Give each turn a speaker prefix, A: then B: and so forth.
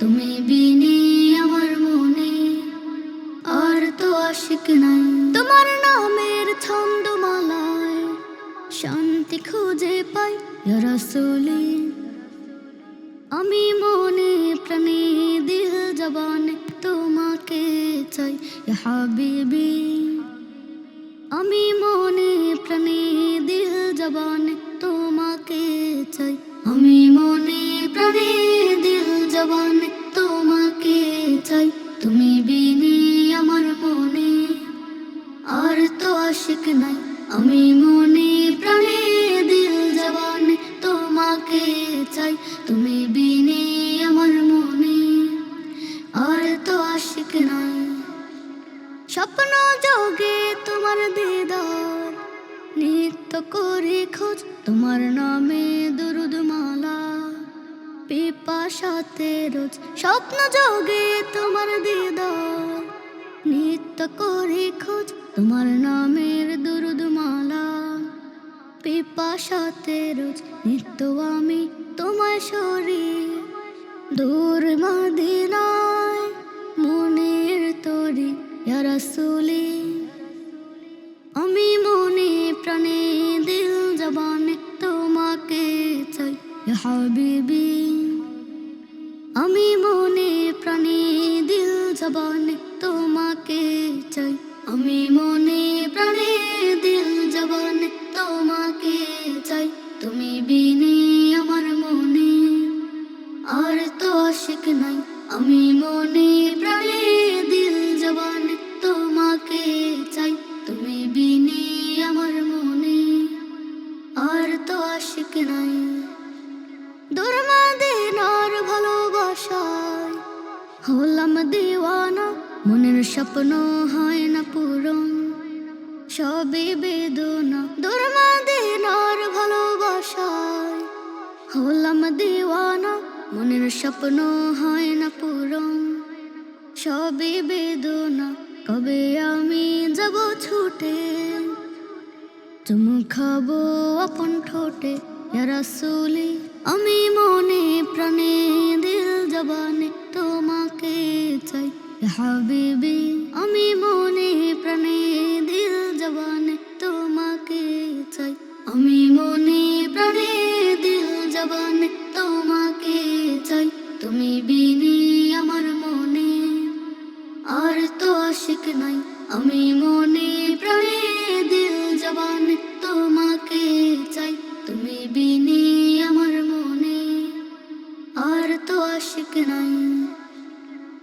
A: তুমি বিনে আমার মনে, আর তো আশিক নাই। তোমার নামের ছন্দমালায় শান্তি খুঁজে পাই রাসূলি। আমি মনে প্রাণে দিল জবানে তোমাকে চাই হাবিবি। আমি মনে প্রাণে দিল জবানে তোমাকে চাই, আমি মনে প্রাণে তোমাকে চাই, তুমি আমার মনে। আর তো আশিক নাই, আমি মনে প্রাণে দিল জবানে তোমাকে চাই, তুমি আমার মনে। আর তো আশিক নাই। স্বপ্ন যোগে তোমার দিদার, নিত্য করে খোঁজ তোমার নামে দুরুদ মালা পিপাসাতে রোজ স্বপ্ন যোগে তোমার দিদার। নিত্য করে খোঁজ তোমার নামের দুরুদ মালা পিপাসাতে রোজ নিত্য আমি তোমায় সরি। দূর মদিনায় মনের তরি রাসূলি। আমি মনে প্রাণে দিল জবানে তোমাকে চাই হাবিবি। জবানে তোমাকে চাই। আমি মনে প্রাণে দিল জবানে তোমাকে চাই। তুমি বিনে আমার মনে আর তো আশিক নাই। আমি মনে প্রাণে দিল জবানে তোমাকে চাই। তুমি বিনে আমার মনে আর তো আশিক নাই। হলাম দিওয়ানা, মনের স্বপ্ন হয় না পূরণ। সবে বেদনা দুর্মাদিনার ভালোবাসায়। হলাম দিওয়ানা, মনের স্বপ্ন হয় না পূরণ। সবে বেদনা, কবে আমি যাব ছুটে? চুমু খাব আপন ঠোঁটে আমি মনে প্রাণে দিল জবানে তোমাকে। হাবিবি, আমি মনে প্রাণে দিল জবানে তোমাকে চাই। আমি মনে প্রাণে দিল জবানে তোমাকে চাই। তুমি বিনি আমার মনে, আর তো আশিক নাই। আমি মনে প্রাণে দিল জবানে তোমাকে চাই। তুমি বিনি আমার মনে, আর তো আশিক নাই।